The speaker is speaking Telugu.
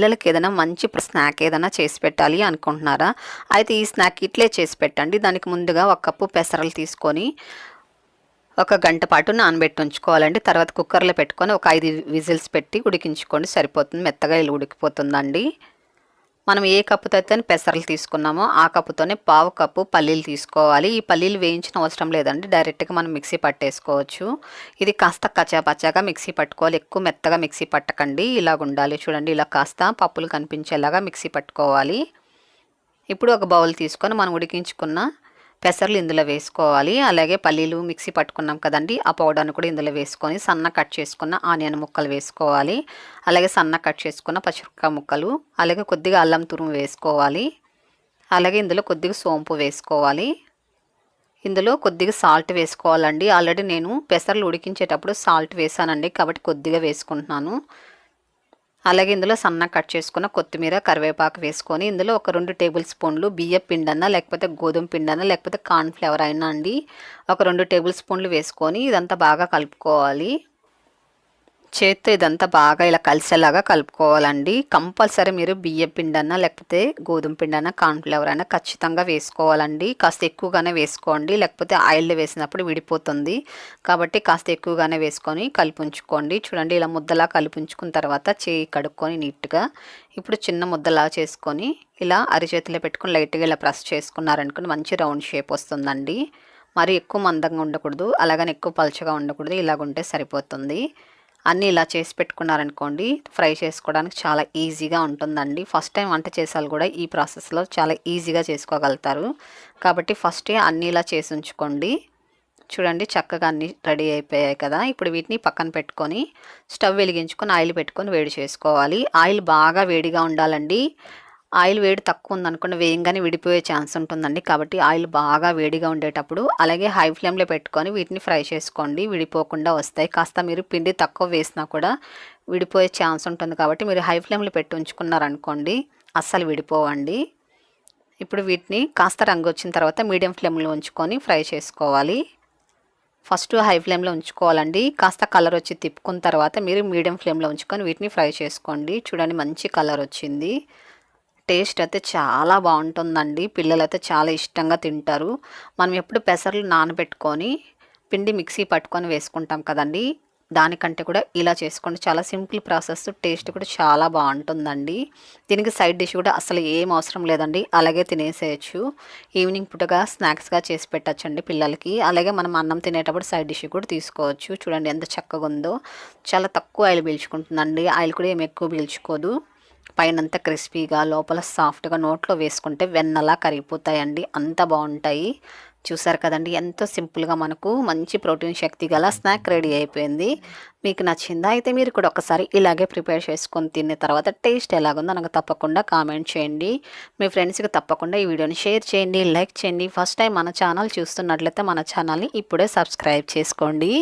పిల్లలకి ఏదైనా మంచి స్నాక్ ఏదైనా చేసి పెట్టాలి అనుకుంటున్నారా? అయితే ఈ స్నాక్ ఇట్లే చేసి పెట్టండి. దానికి ముందుగా ఒక కప్పు పెసరలు తీసుకొని ఒక గంట పాటు నానబెట్టి ఉంచుకోవాలండి. తర్వాత కుక్కర్లో పెట్టుకొని ఒక ఐదు విజిల్స్ పెట్టి ఉడికించుకోండి. సరిపోతుంది. మెత్తగా ఇలా ఉడికిపోతుందండి. మనం ఏ కప్పుతో అయితే పెసరలు తీసుకున్నామో ఆ కప్పుతోనే పావు కప్పు పల్లీలు తీసుకోవాలి. ఈ పల్లీలు వేయించిన అవసరం లేదండి. డైరెక్ట్గా మనం మిక్సీ పట్టేసుకోవచ్చు. ఇది కాస్త కచ్చాపచ్చాగా మిక్సీ పట్టుకోవాలి. ఎక్కువ మెత్తగా మిక్సీ పట్టకండి. ఇలాగ ఉండాలి. చూడండి ఇలా కాస్త పప్పులు కనిపించేలాగా మిక్సీ పట్టుకోవాలి. ఇప్పుడు ఒక బౌల్ తీసుకొని మనం ఉడికించుకున్న పెసర్లు ఇందులో వేసుకోవాలి. అలాగే పల్లీలు మిక్సీ పట్టుకున్నాం కదండి. ఆ పౌడర్ను కూడా ఇందులో వేసుకొని సన్న కట్ చేసుకున్న ఆనియన్ ముక్కలు వేసుకోవాలి. అలాగే సన్న కట్ చేసుకున్న పచ్చిమిరపకాయ ముక్కలు అలాగే కొద్దిగా అల్లం తురుము వేసుకోవాలి. అలాగే ఇందులో కొద్దిగా సోంపు వేసుకోవాలి. ఇందులో కొద్దిగా సాల్ట్ వేసుకోవాలండి. ఆల్రెడీ నేను పెసర్లు ఉడికించేటప్పుడు సాల్ట్ వేసానండి. కాబట్టి కొద్దిగా వేసుకుంటున్నాను. అలాగే ఇందులో సన్న కట్ చేసుకున్న కొత్తిమీర కరివేపాకు వేసుకొని ఇందులో ఒక రెండు టేబుల్ స్పూన్లు బియ్యం పిండన్న లేకపోతే గోధుమ పిండన్న లేకపోతే కార్న్ఫ్లవర్ అయినా అండి. ఒక రెండు టేబుల్ స్పూన్లు వేసుకొని ఇదంతా బాగా కలుపుకోవాలి. చేత్తో ఇదంతా బాగా ఇలా కలిసేలాగా కలుపుకోవాలండి. కంపల్సరీ మీరు బియ్య పిండన్న లేకపోతే గోధుమ పిండన్న కార్న్ఫ్లవర్ అయినా ఖచ్చితంగా వేసుకోవాలండి. కాస్త ఎక్కువగానే వేసుకోండి. లేకపోతే ఆయిల్ వేసినప్పుడు విడిపోతుంది. కాబట్టి కాస్త ఎక్కువగానే వేసుకొని కలిపించుకోండి. చూడండి ఇలా ముద్దలా కలిపించుకున్న తర్వాత చేయి కడుక్కొని నీట్గా ఇప్పుడు చిన్న ముద్దలా చేసుకొని ఇలా అరిచేతిలో పెట్టుకొని లైట్గా ఇలా ప్రెస్ చేసుకున్నారనుకుని మంచి రౌండ్ షేప్ వస్తుందండి. మరి ఎక్కువ మందంగా ఉండకూడదు. అలాగని ఎక్కువ పలుచగా ఉండకూడదు. ఇలాగుంటే సరిపోతుంది. అన్నీ ఇలా చేసి పెట్టుకున్నారనుకోండి ఫ్రై చేసుకోవడానికి చాలా ఈజీగా ఉంటుందండి. ఫస్ట్ టైం వంట చేసాలు కూడా ఈ ప్రాసెస్లో చాలా ఈజీగా చేసుకోగలుగుతారు. కాబట్టి ఫస్టే అన్నీ ఇలా చేసి ఉంచుకోండి. చూడండి చక్కగా అన్నీ రెడీ అయిపోయాయి కదా. ఇప్పుడు వీటిని పక్కన పెట్టుకొని స్టవ్ వెలిగించుకొని ఆయిల్ పెట్టుకొని వేడి చేసుకోవాలి. ఆయిల్ బాగా వేడిగా ఉండాలండి. ఆయిల్ వేడి తక్కువ ఉందనుకోండి వేయంగానే విడిపోయే ఛాన్స్ ఉంటుందండి. కాబట్టి ఆయిల్ బాగా వేడిగా ఉండేటప్పుడు అలాగే హై ఫ్లేమ్లో పెట్టుకొని వీటిని ఫ్రై చేసుకోండి. విడిపోకుండా వస్తాయి. కాస్త మీరు పిండి తక్కువ వేసినా కూడా విడిపోయే ఛాన్స్ ఉంటుంది. కాబట్టి మీరు హై ఫ్లేమ్లో పెట్టి ఉంచుకున్నారనుకోండి అస్సలు విడిపోవండి. ఇప్పుడు వీటిని కాస్త రంగు వచ్చిన తర్వాత మీడియం ఫ్లేమ్లో ఉంచుకొని ఫ్రై చేసుకోవాలి. ఫస్ట్ హై ఫ్లేమ్లో ఉంచుకోవాలండి. కాస్త కలర్ వచ్చి తిప్పుకున్న తర్వాత మీరు మీడియం ఫ్లేమ్లో ఉంచుకొని వీటిని ఫ్రై చేసుకోండి. చూడండి మంచి కలర్ వచ్చింది. టేస్ట్ అయితే చాలా బాగుంటుందండి. పిల్లలు అయితే చాలా ఇష్టంగా తింటారు. మనం ఎప్పుడు పెసర్లు నానబెట్టుకొని పిండి మిక్సీ పట్టుకొని వేసుకుంటాం కదండి. దానికంటే కూడా ఇలా చేసుకోండి. చాలా సింపుల్ ప్రాసెస్ టేస్ట్ కూడా చాలా బాగుంటుందండి. దీనికి సైడ్ డిష్ కూడా అసలు ఏం అవసరం లేదండి. అలాగే తినేసేయచ్చు. ఈవినింగ్ పుట్టగా స్నాక్స్గా చేసి పెట్టచ్చండి పిల్లలకి. అలాగే మనం అన్నం తినేటప్పుడు సైడ్ డిష్ కూడా తీసుకోవచ్చు. చూడండి ఎంత చక్కగా ఉందో చాలా తక్కువ ఆయిల్ పీల్చుకుంటుందండి. ఆయిల్ కూడా ఏమి ఎక్కువ పీల్చుకోదు. పైనంతా క్రిస్పీగా లోపల సాఫ్ట్గా నోట్లో వేసుకుంటే వెన్నలా కరిగిపోతాయండి. అంత బాగుంటాయి. చూసారు కదండి ఎంతో సింపుల్గా మనకు మంచి ప్రోటీన్ శక్తి గల స్నాక్ రెడీ అయిపోయింది. మీకు నచ్చిందా అయితే మీరు కూడా ఒకసారి ఇలాగే ప్రిపేర్ చేసుకొని తిన్న తర్వాత టేస్ట్ ఎలాగుందో నాకు తప్పకుండా కామెంట్ చేయండి. మీ ఫ్రెండ్స్కి తప్పకుండా ఈ వీడియోని షేర్ చేయండి లైక్ చేయండి. ఫస్ట్ టైం మన ఛానల్ చూస్తున్నట్లయితే మన ఛానల్ని ఇప్పుడే సబ్స్క్రైబ్ చేసుకోండి.